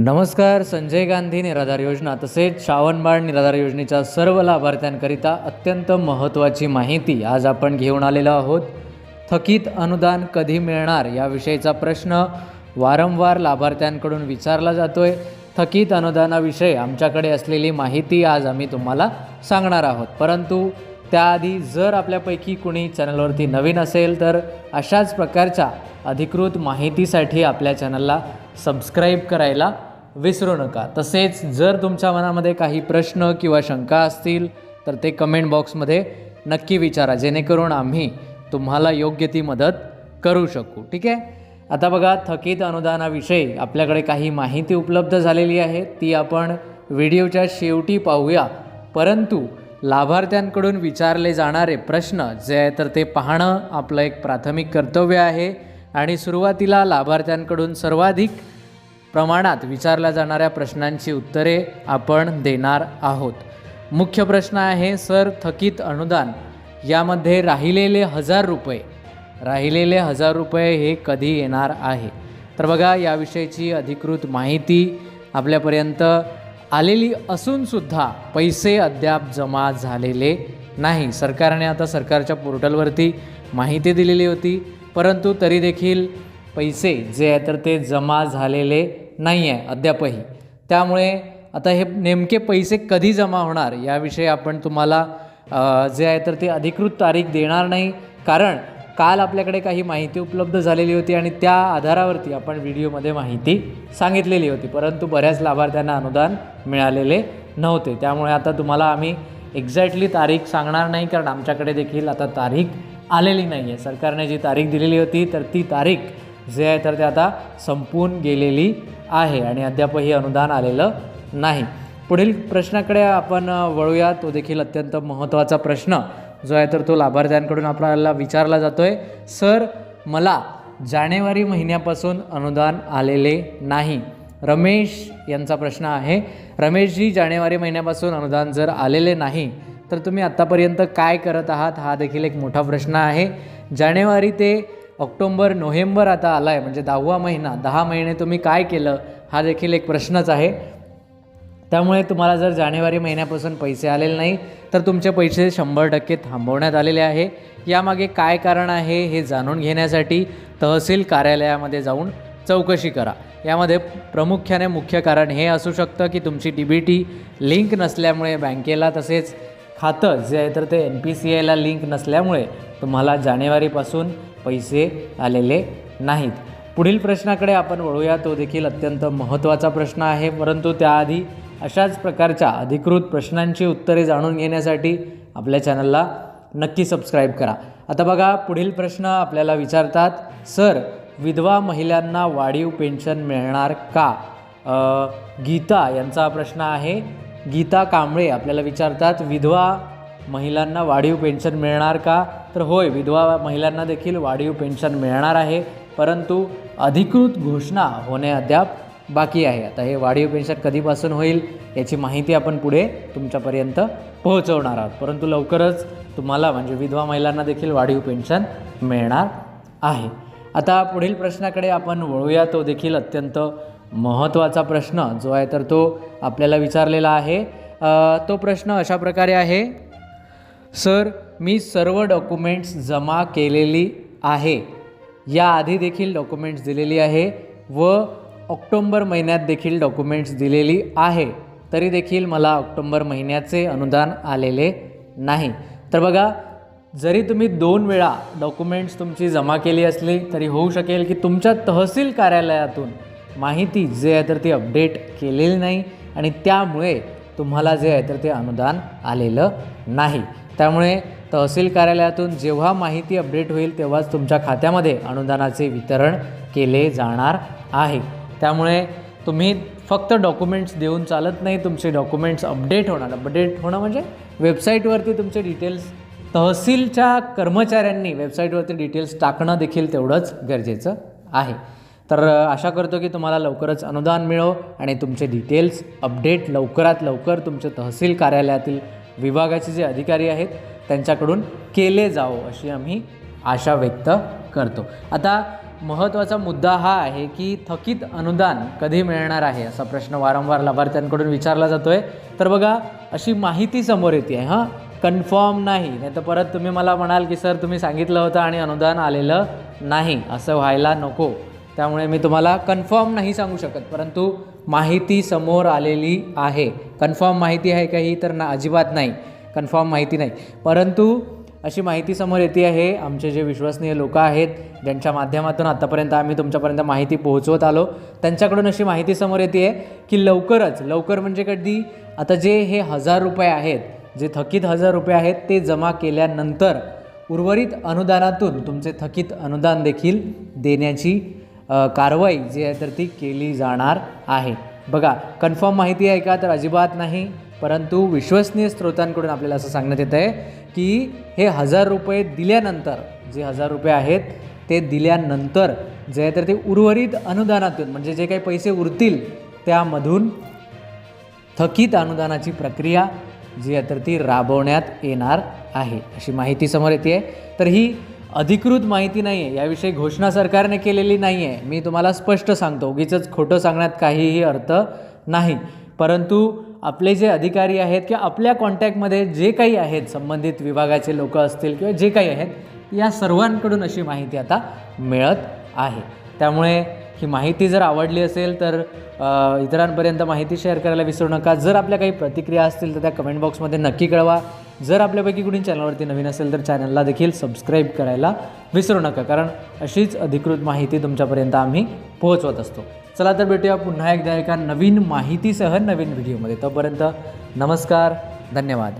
नमस्कार संजय गांधी निराधार योजना तसेच श्रावणबाळ निराधार योजनेच्या सर्व लाभार्थ्यांकरिता अत्यंत महत्त्वाची माहिती आज आपण घेऊन आलेलो आहोत. थकीत अनुदान कधी मिळणार याविषयीचा प्रश्न वारंवार लाभार्थ्यांकडून विचारला जातो आहे थकीत अनुदानाविषयी आमच्याकडे असलेली माहिती आज आम्ही तुम्हाला सांगणार आहोत. परंतु त्याआधी जर आपल्यापैकी कुणी चॅनलवरती नवीन असेल तर अशाच प्रकारच्या अधिकृत माहितीसाठी आपल्या चॅनलला सबस्क्राईब करायला विसरू नका. तसेच जर तुमच्या मनामध्ये काही प्रश्न किंवा शंका असतील तर ते कमेंट बॉक्समध्ये नक्की विचारा. जेणेकरून आम्ही तुम्हाला योग्य ती मदत करू शकू. ठीक आहे? आता बघा थकीत अनुदानाविषयी आपल्याकडे काही माहिती उपलब्ध झालेली आहे. ती आपण व्हिडिओच्या शेवटी पाहूया. परंतु लाभार्थ्यांकडून विचारले जाणारे प्रश्न जे आहे तर ते पाहणं आपलं एक प्राथमिक कर्तव्य आहे. आणि सुरुवातीला लाभार्थ्यांकडून सर्वाधिक प्रमाणात विचारल्या जाणाऱ्या प्रश्नांची उत्तरे आपण देणार आहोत. मुख्य प्रश्न आहे सर थकीत अनुदान यामध्ये राहिलेले हजार रुपये राहिलेले हजार रुपये हे कधी येणार आहे? तर बघा याविषयीची अधिकृत माहिती आपल्यापर्यंत आलेली असूनसुद्धा पैसे अद्याप जमा झालेले नाही. सरकारने आता सरकारच्या पोर्टलवरती माहिती दिलेली होती परंतु तरी देखील पैसे जे आहे तर ते जमा झालेले नाही आहे अद्यापही. त्यामुळे आता हे नेमके पैसे कधी जमा होणार याविषयी आपण तुम्हाला जे आहे तर ते अधिकृत तारीख देणार नाही. कारण काल आपल्याकडे काही माहिती उपलब्ध झालेली होती आणि त्या आधारावरती आपण व्हिडिओमध्ये माहिती सांगितलेली होती. परंतु बऱ्याच लाभार्थ्यांना अनुदान मिळालेले नव्हते. त्यामुळे आता तुम्हाला आम्ही एक्झॅक्टली तारीख सांगणार नाही कारण आमच्याकडे देखील आता तारीख आलेली नाही आहे. सरकारने जी तारीख दिलेली होती तर ती तारीख जे आहे तर ते आता संपून गेलेली आहे आणि अद्यापही अनुदान आलेलं नाही. पुढील प्रश्नाकडे आपण वळूया तो देखील अत्यंत महत्त्वाचा प्रश्न जो आहे तर तो लाभार्थ्यांकडून आपल्याला विचारला जातो आहे सर मला जानेवारी महिन्यापासून अनुदान आलेले नाही. रमेश यांचा प्रश्न आहे. रमेशजी जानेवारी महिन्यापासून अनुदान जर आलेले नाही तर तुम्ही आत्तापर्यंत काय करत आहात? हा देखील एक मोठा प्रश्न आहे. जानेवारी ते ऑक्टोंबर नोव्हेंबर आता आला आहे म्हणजे दहावा महिना दहा महिने तुम्ही काय केलं हा देखील एक प्रश्नच आहे. त्यामुळे तुम्हाला जर जानेवारी महिन्यापासून पैसे आलेले नाही तर तुमचे पैसे शंभर टक्के थांबवण्यात आलेले आहे. यामागे काय कारण आहे हे जाणून घेण्यासाठी तहसील कार्यालयामध्ये जाऊन चौकशी करा. यामध्ये प्रामुख्याने मुख्य कारण हे असू शकतं की तुमची डी बी टी लिंक नसल्यामुळे बँकेला तसेच खातं जे आहे तर ते एन पी सी आयला लिंक नसल्यामुळे तुम्हाला जानेवारीपासून पैसे आलेले नाहीत. पुढील प्रश्नाकडे आपण वळूया. तो देखील अत्यंत महत्त्वाचा प्रश्न आहे. परंतु त्याआधी अशाच प्रकारच्या अधिकृत प्रश्नांची उत्तरे जाणून घेण्यासाठी आपल्या चॅनलला नक्की सबस्क्राईब करा. आता बघा पुढील प्रश्न आपल्याला विचारतात सर विधवा महिलांना वाढीव पेन्शन मिळणार का? गीता यांचा प्रश्न आहे. गीता कांबळे आपल्याला विचारतात विधवा महिलांना वाढीव पेन्शन मिळणार का? तर होय विधवा महिलांना देखील वाढीव पेन्शन मिळणार आहे परंतु अधिकृत घोषणा होणे अद्याप बाकी आहे. आता हे वाढीव पेन्शन कधीपासून होईल याची माहिती आपण पुढे तुमच्यापर्यंत पोहोचवणार आहोत. परंतु लवकरच तुम्हाला म्हणजे विधवा महिलांना देखील वाढीव पेन्शन मिळणार आहे. आता पुढील प्रश्नाकडे आपण वळूया. तो देखील अत्यंत महत्त्वाचा प्रश्न जो आहे तर तो आपल्याला विचारलेला आहे. तो प्रश्न अशा प्रकारे आहे. सर मी सर्व डॉक्युमेंट्स जमा केलेली आहे. याआधी देखील डॉक्युमेंट्स दिलेली आहे व ऑक्टोंबर महिन्यात देखील डॉक्युमेंट्स दिलेली आहे. तरी देखील मला ऑक्टोंबर महिन्याचे अनुदान आलेले नाही. तर बघा जरी तुम्ही दोन वेळा डॉक्युमेंट्स तुमची जमा केली असली तरी होऊ शकेल की तुमच्या तहसील कार्यालयातून माहिती जे आहे तर ती अपडेट केलेली नाही. आणि त्यामुळे तुम्हाला जे आहे तर ते अनुदान आलेलं नाही. त्यामुळे तहसील कार्यालयातून जेव्हा माहिती अपडेट होईल तेव्हाच तुमच्या खात्यामध्ये अनुदानाचे वितरण केले जाणार आहे. त्यामुळे तुम्ही फक्त डॉक्युमेंट्स देऊन चालत नाही तुमचे डॉक्युमेंट्स अपडेट होणार. अपडेट होणं म्हणजे वेबसाईटवरती तुमचे डिटेल्स तहसीलच्या कर्मचाऱ्यांनी वेबसाईटवरती डिटेल्स टाकणं देखील तेवढंच गरजेचं आहे. तर आशा करतो की तुम्हाला लवकरच अनुदान मिळो आणि तुमचे डिटेल्स अपडेट लवकरात लवकर तुमचे तहसील कार्यालयातील विभागाचे जे अधिकारी आहेत त्यांच्याकडून केले जावो अशी आम्ही आशा व्यक्त करतो. आता महत्त्वाचा मुद्दा हा आहे की थकीत अनुदान कधी मिळणार आहे असा प्रश्न वारंवार लाभार्थ्यांकडून विचारला जातो आहे तर बघा अशी माहिती समोर येते आहे हां? कन्फर्म नाही नाही तर परत तुम्ही मला म्हणाल की सर तुम्ही सांगितलं होतं आणि अनुदान आलेलं नाही असं व्हायला नको. त्यामुळे मी तुम्हाला कन्फर्म नाही सांगू शकत परंतु माहिती समोर आलेली आहे. कन्फर्म माहिती आहे काही तर ना अजिबात नाही. कन्फर्म माहिती नाही. परंतु अशी माहिती समोर येते आहे आमचे जे विश्वसनीय लोक आहेत ज्यांच्या माध्यमातून आत्तापर्यंत आम्ही तुमच्यापर्यंत माहिती पोहोचवत आलो त्यांच्याकडून अशी माहिती समोर येते आहे की लवकरच लवकर म्हणजे कधी? आता जे हे हजार रुपये आहेत जे थकीत हजार रुपये आहेत ते जमा केल्यानंतर उर्वरित अनुदानातून तुमचे थकीत अनुदान देखील देण्याची कारवाई जी आहे तर ती केली जाणार आहे. बघा कन्फर्म माहिती आहे का? तर अजिबात नाही परंतु विश्वसनीय स्रोतांकडून आपल्याला असं सांगण्यात येतं आहे की हे हजार रुपये दिल्यानंतर जे हजार रुपये आहेत ते दिल्यानंतर जे आहे तर ते उर्वरित अनुदानातून म्हणजे जे काही पैसे उरतील त्यामधून थकीत अनुदानाची प्रक्रिया जी आहे तर ती राबवण्यात येणार आहे अशी माहिती समोर येते आहे तर ही अधिकृत माहिती नाही आहे याविषयी घोषणा सरकारने केलेली नाही आहे मी तुम्हाला स्पष्ट सांगतो. उगीच खोटं सांगण्यात काहीही अर्थ नाही. परंतु आपले जे अधिकारी आहेत किंवा आपल्या कॉन्टॅक्टमध्ये जे काही आहेत संबंधित विभागाचे लोक असतील किंवा जे काही आहेत या सर्वांकडून अशी माहिती आता मिळत आहे. त्यामुळे ही माहिती जर आवडली असेल तर इतरांपर्यंत माहिती शेअर करायला विसरू नका. जर आपल्या काही प्रतिक्रिया असतील तर त्या कमेंट बॉक्समध्ये नक्की कळवा. जर आपल्यापैकी कुणी चॅनलवरती नवीन असेल तर चॅनलला देखील सबस्क्राईब करायला विसरू नका कारण अशीच अधिकृत माहिती तुमच्यापर्यंत आम्ही पोहोचवत असतो. चला तर भेटूया पुन्हा एकदा एका नवीन माहितीसह नवीन व्हिडिओमध्ये. तोपर्यंत नमस्कार धन्यवाद.